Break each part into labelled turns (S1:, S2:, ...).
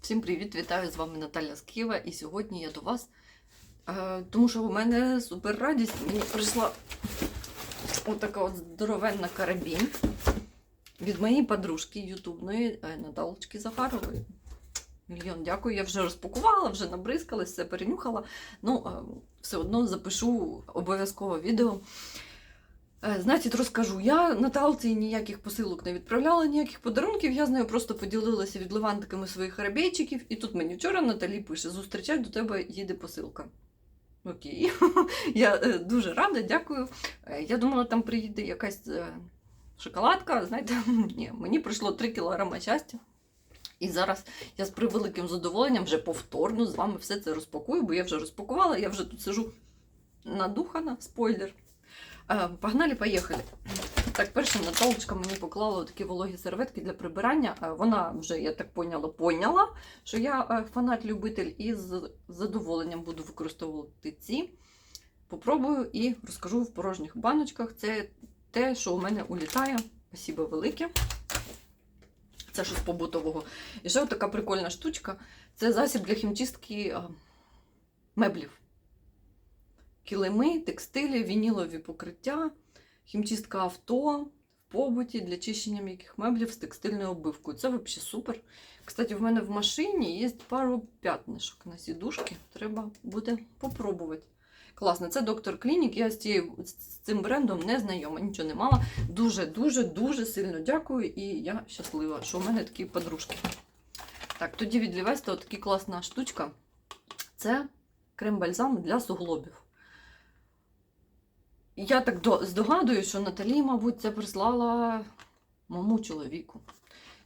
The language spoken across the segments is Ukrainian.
S1: Всім привіт! Вітаю з вами Наталя з Києва. І сьогодні я до вас, е, тому що у мене супер радість. Мені прийшла отака от здоровенна карабін від моєї подружки ютубної е, Наталочки Захарової. Мільйон дякую. Я вже розпакувала, вже набризкалась, все перенюхала. Ну, е, все одно запишу обов'язково відео. Е, Значить, розкажу. Я Наталці ніяких посилок не відправляла, ніяких подарунків. Я з нею просто поділилася відливантиками своїх арабейчиків. І тут мені вчора Наталі пише: зустрічай, до тебе їде посилка. Окей. Я е, дуже рада, дякую. Е, Я думала, там приїде якась шоколадка. Знаєте, ні, мені прийшло 3 кілограма щастя. І зараз я з превеликим задоволенням вже повторно з вами все це розпакую, бо я вже розпакувала, я вже тут сижу надухана, спойлер. Погнали, поїхали. Так, перше Наталочка мені поклала такі вологі серветки для прибирання. Вона вже, я так поняла, поняла, що я е, фанат-любитель і з задоволенням буду використовувати ці. Попробую і розкажу в порожніх баночках. Це те, що у мене улітає. Спасибо велике. Це щось побутового. І ще така прикольна штучка. Це засіб для хімчистки меблів килими, текстилі, вінілові покриття, хімчистка авто в побуті для чищення м'яких меблів з текстильною оббивкою. Це взагалі супер. Кстати, в мене в машині є пару п'ятнишок на сідушки. Треба буде попробувати. Класно, це доктор Клінік. Я з, цією, з цим брендом не знайома, нічого не мала. Дуже-дуже дуже сильно дякую, і я щаслива, що у мене такі подружки. Так, тоді від Лівеста отака класна штучка. Це крем-бальзам для суглобів. Я так до- здогадую, що Наталі, мабуть, це прислала моєму чоловіку.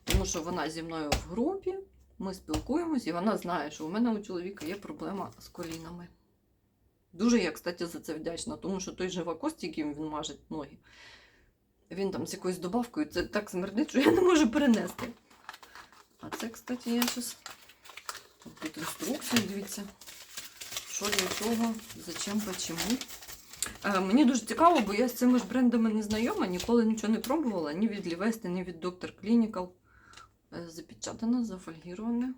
S1: Тому що вона зі мною в групі, ми спілкуємось, і вона знає, що у мене у чоловіка є проблема з колінами. Дуже я, кстати, за це вдячна, тому що той живокост, яким він мажить ноги, він там з якоюсь добавкою, це так смердить, що я не можу перенести. А це, кстати, я зараз. Тут інструкція, дивіться. Що для чого, зачем, почему. Е, Мені дуже цікаво, бо я з цими ж брендами не знайома, ніколи нічого не пробувала, ні від Лівести, ні від Dr. Clinical. Е, Запечатане, зафольгіроване.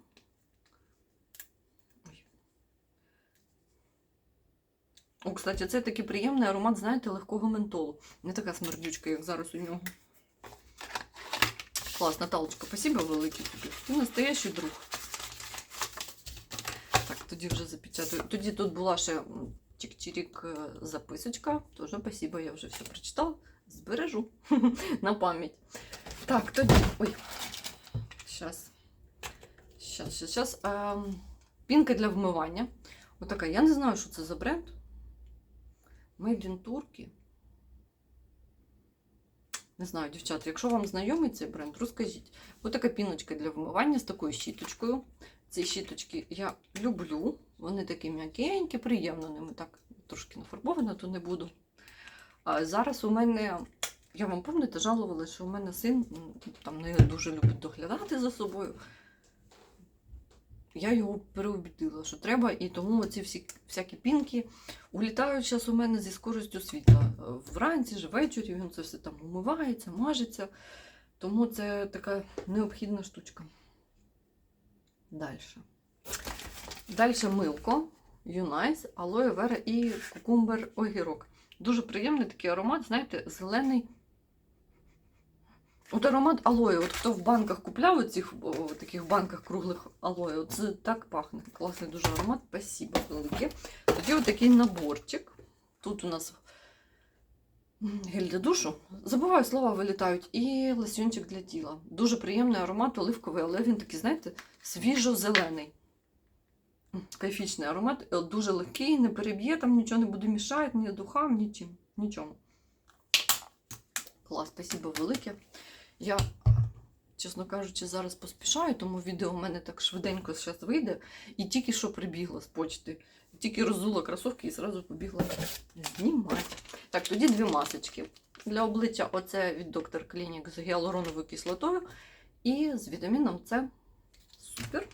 S1: О, кстати, це такий приємний аромат, знаєте, легкого ментолу. Не така смердючка, як зараз у нього. Клас, Наталочка, спасибо велике тобі. Ти настоящий друг. Так, тоді вже запечатаю. Тоді тут була ще м, чик-чирік е, записочка. Тоже спасибо, я вже все прочитала. Збережу на пам'ять. Так, тоді. Ой. Щас. Щас, щас, щас. А, пінка для вмивання. Отака. Я не знаю, що це за бренд. Made in Turkey. Не знаю, дівчата, якщо вам знайомий цей бренд, розкажіть. Отака піночка для вмивання з такою щіточкою. Ці щіточки я люблю. Вони такі м'якенькі, приємно ними так трошки нафарбована, то не буду. А зараз у мене, я вам пам'ятаєте, жалувала, що у мене син там не дуже любить доглядати за собою. Я його переубідила, що треба, і тому ці всі всякі пінки улітають зараз у мене зі скоростю світла. Вранці ж, ввечері він це все там умивається, мажеться. Тому це така необхідна штучка. Далі. Далі милко, юнайс, алоє вера і кукумбер огірок. Дуже приємний такий аромат, знаєте, зелений. От аромат алоє. От хто в банках купляв оцих таких банках круглих алоє, от це так пахне. Класний дуже аромат. Спасибо велике. Тоді отакий наборчик. Тут у нас гель для душу. Забуваю, слова вилітають. І лосьончик для тіла. Дуже приємний аромат, оливковий, але він такий, знаєте, свіжо-зелений. Кайфічний аромат, е, дуже легкий, не переб'є, там нічого не буде мішати, ні духам, нічим, нічому. Клас, спасибо велике. Я, чесно кажучи, зараз поспішаю, тому відео у мене так швиденько зараз вийде. І тільки що прибігла з почти. Тільки розула кросовки і зразу побігла знімати. Так, тоді дві масочки. Для обличчя оце від Dr. Clinic з гіалуроновою кислотою і з вітаміном С. Супер.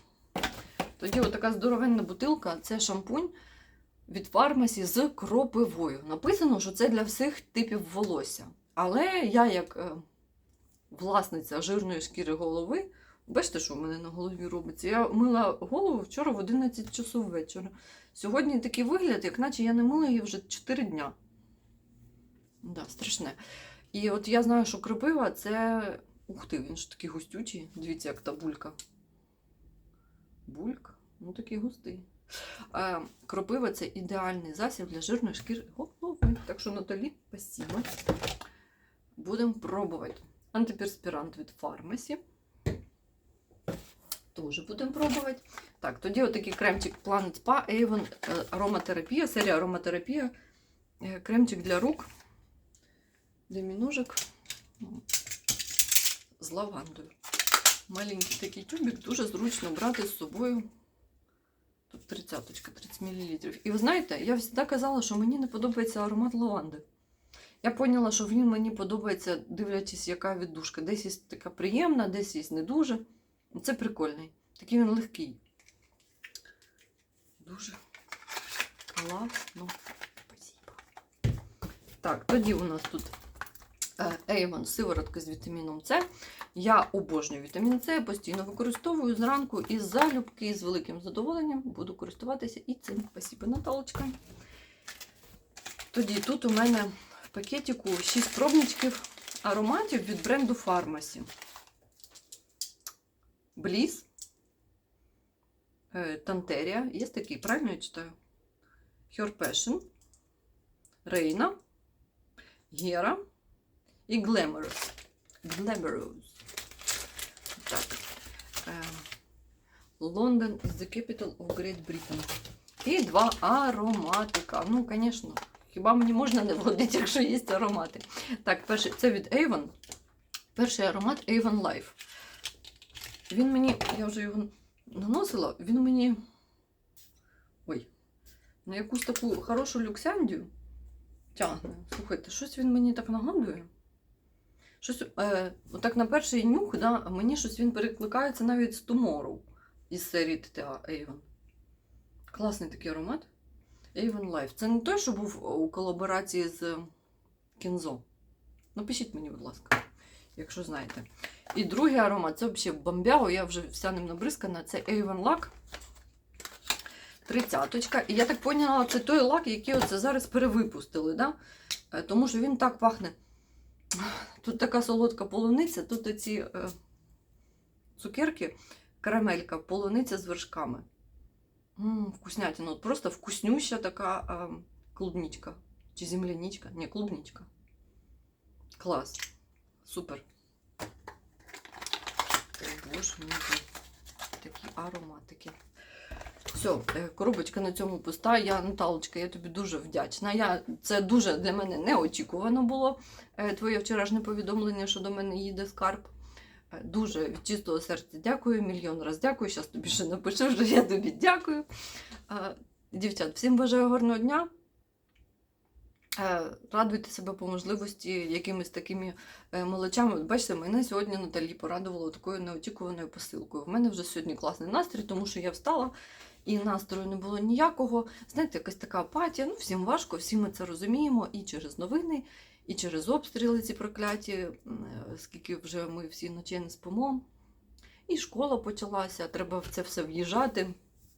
S1: Тоді отака здоровенна бутилка це шампунь від фармасі з кропивою. Написано, що це для всіх типів волосся. Але я, як е, власниця жирної шкіри голови, Бачите, що в мене на голові робиться? Я мила голову вчора в 11 часов вечора. Сьогодні такий вигляд, як наче я не мила її вже 4 дня. Да, страшне. І от я знаю, що кропива це. Ух ти, він ж такий густючий. Дивіться, як та булька. Бульк? Ну такий густий. Е, кропива це ідеальний засіб для жирної шкіри голови. Так що, Наталі, спасибо. Будемо пробувати. Антиперспірант від фармасі. Теж будемо пробувати. Так, тоді отакий кремчик Planet Spa Avon е, ароматерапія, серія ароматерапія. Е, Кремчик для рук. для Демінужик з лавандою. Маленький такий тюбик, дуже зручно брати з собою. Тут 30 30 мл. І ви знаєте, я завжди казала, що мені не подобається аромат лаванди. Я поняла, що він мені подобається, дивлячись, яка віддушка. Десь є така приємна, десь є не дуже. Це прикольний. Такий він легкий. Дуже класно. Так, тоді у нас тут е, Avon сиворотка з вітаміном С. Я обожнюю вітамін С, постійно використовую зранку і залюбки, і з великим задоволенням буду користуватися і цим. Спасибо, Наталочка. Тоді тут у мене пакетику 6 пробничків ароматів від бренду Pharmacy. Бліс, Тантерія, є такий, правильно я читаю? Her Passion, Рейна, Гера і Glamorous. Glamorous. Так. Е, London is the capital of Great Britain. І два ароматика. Ну, звісно, хіба мені можна не вгодити, якщо є аромати. Так, перший це від Avon. Перший аромат Avon Life. Він мені, я вже його наносила, він мені. Ой, на якусь таку хорошу люксяндію тягне. Слухайте, щось він мені так нагадує. Щось, е, отак на перший нюх, да, мені щось він перекликається навіть з Tomorrow із серії TTA Avon. Класний такий аромат. Avon Life. Це не той, що був у колаборації з Кінзо. Напишіть мені, будь ласка, якщо знаєте. І другий аромат це взагалі бомбяо, я вже вся ним набризкана. Це Avon Lac. Тридцяточка. І я так поняла, це той лак, який оце зараз перевипустили. Да? Е, Тому що він так пахне. Тут така солодка полуниця, тут оці е, цукерки, карамелька, полуниця з вершками. М, вкуснятина. От просто вкуснюща така е, клубничка. Чи земляничка? Ні, клубничка. Клас. Супер. Боже мій. Такі ароматики. Все, е, коробочка на цьому пуста. Я, Наталочка, я тобі дуже вдячна. Я, це дуже для мене неочікувано було. е, Твоє вчорашнє повідомлення, що до мене їде скарб. Дуже від чистого серця дякую, мільйон раз дякую. Зараз тобі ще напишу, що я тобі дякую. Дівчат, всім бажаю гарного дня. Е, Радуйте себе по можливості якимись такими е, мелочами. От Бачите, мене сьогодні Наталі порадувала такою неочікуваною посилкою. В мене вже сьогодні класний настрій, тому що я встала і настрою не було ніякого. Знаєте, якась така апатія. Ну, всім важко, всі ми це розуміємо і через новини, і через обстріли ці прокляті, е, скільки вже ми всі ночі не спимо. І школа почалася, треба в це все в'їжджати.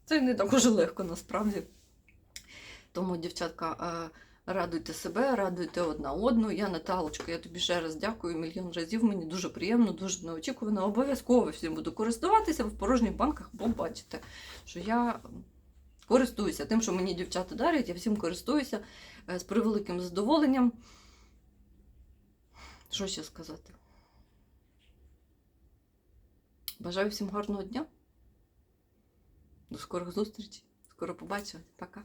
S1: Це не так уже легко насправді. Тому, дівчатка, е, радуйте себе, радуйте одна одну. Я Наталочка, я тобі ще раз дякую мільйон разів. Мені дуже приємно, дуже неочікувано. Обов'язково всім буду користуватися в порожніх банках, бо бачите, що я користуюся тим, що мені дівчата дарять, я всім користуюся е, з превеликим задоволенням. Що ще сказати? Бажаю всім гарного дня. До скорих зустрічей. Скоро побачимо. Пока.